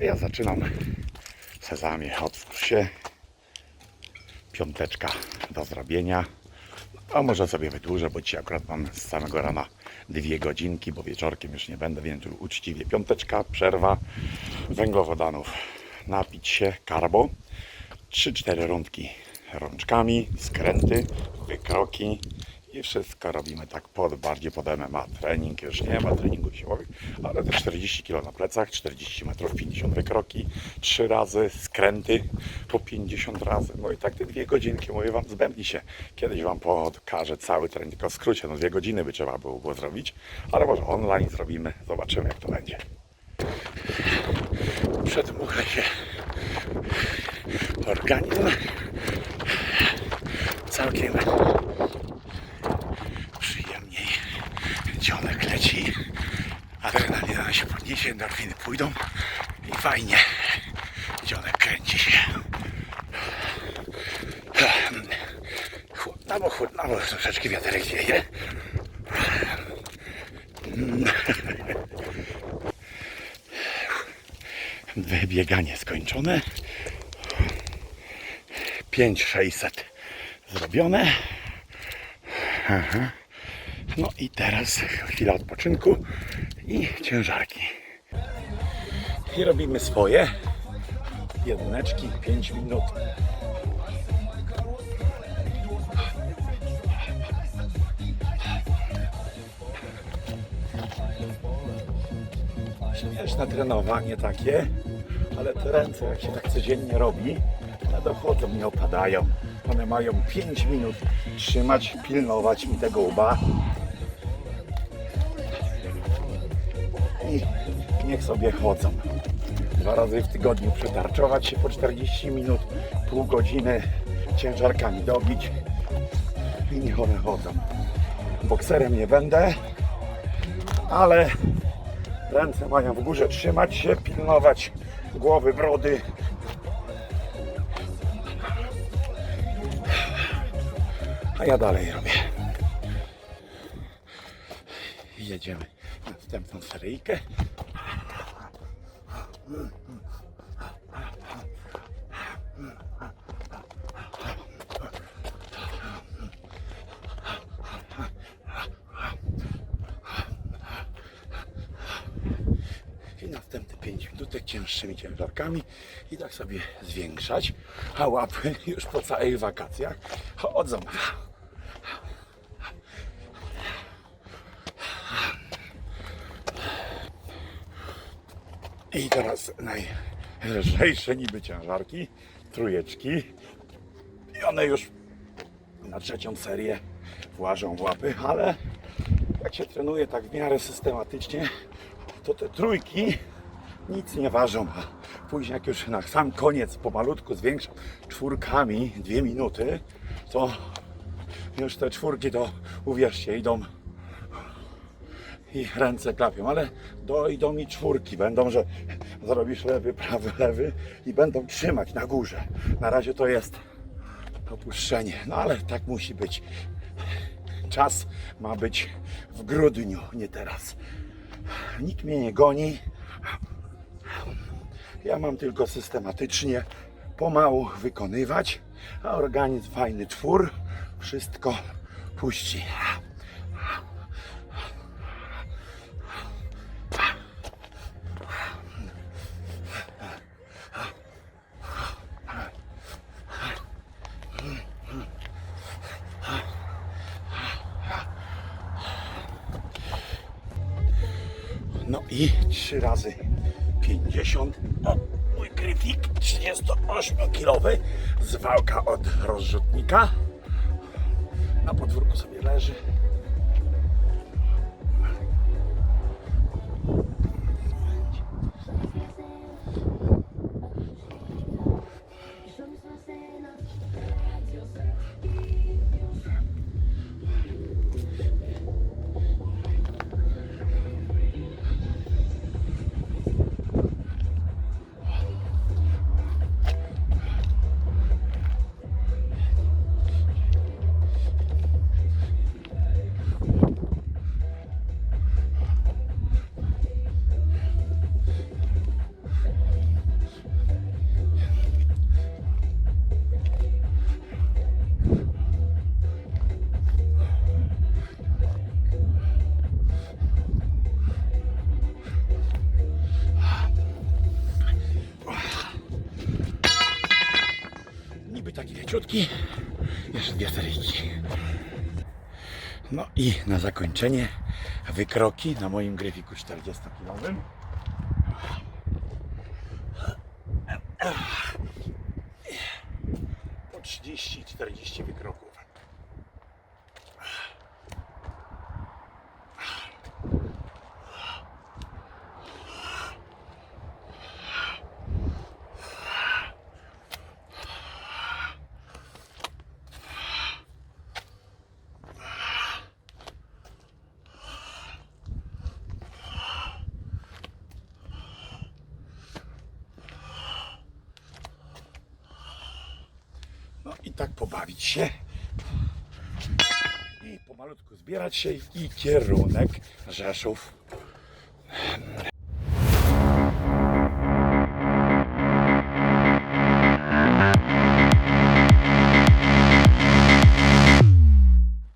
Ja zaczynam sezamie, otwórz się. Piąteczka do zrobienia. A może sobie wydłużę, bo dzisiaj akurat mam z samego rana dwie godzinki, bo wieczorkiem już nie będę, więc uczciwie piąteczka, przerwa, węglowodanów, napić się, karbo, 3-4 rundki rączkami, skręty, wykroki i wszystko robimy tak pod, bardziej pod MMA. Trening już nie ma treningów siłowych, ale te 40 kg na plecach, 40 metrów, 50 wykroki, 3 razy skręty po 50 razy. No i tak te dwie godzinki, mówię Wam, zbędni się. Kiedyś Wam pokażę cały trening, tylko w skrócie, no dwie godziny by trzeba było, było zrobić, ale może online zrobimy, zobaczymy jak to będzie. Przedmuchę się organizm całkiem endorfiny pójdą i fajnie dzionek kręci się chłodnawo, chłodnawo troszeczkę wiaterek wieje wybieganie skończone 5600 zrobione. Aha. No i teraz chwila odpoczynku i ciężarki. I robimy swoje. Jedyneczki, 5 minut. Śmieszne trenowanie takie, ale te ręce jak się tak codziennie robi, one dochodzą, nie opadają. One mają 5 minut trzymać, pilnować mi tego łba. I niech sobie chodzą. Dwa razy w tygodniu przetarczować się po 40 minut, pół godziny ciężarkami dobić i niech one chodzą. Bokserem nie będę, ale ręce mają w górze trzymać się, pilnować głowy, brody, A ja dalej robię. Jedziemy na następną seryjkę. I następne 5 minutek cięższymi ciężarkami i tak sobie zwiększać, a łapy już po całych wakacjach chodzą. I teraz najlżejsze niby ciężarki, trójeczki. I one już na trzecią serię włażą łapy, ale jak się trenuje tak w miarę systematycznie, to te trójki nic nie ważą. A później jak już na sam koniec pomalutku zwiększam czwórkami dwie minuty, to już te czwórki to uwierzcie idą i ręce klapią, ale dojdą mi czwórki, będą, że zrobisz lewy, prawy, lewy i będą trzymać na górze. Na razie to jest opuszczenie, no ale tak musi być. Czas ma być w grudniu, nie teraz. Nikt mnie nie goni. Ja mam tylko systematycznie pomału wykonywać, a organizm fajny twór wszystko puści. No i 3 razy 50. O, mój krytik 38-kilowy z wałka od rozrzutnika. Na podwórku sobie leży. Króciutki. Jeszcze dwie seryjki. No i na zakończenie wykroki na moim gryfiku 40-kilowym. Po 30-40 wykroków. No i tak pobawić się. I pomalutku zbierać się i kierunek Rzeszów.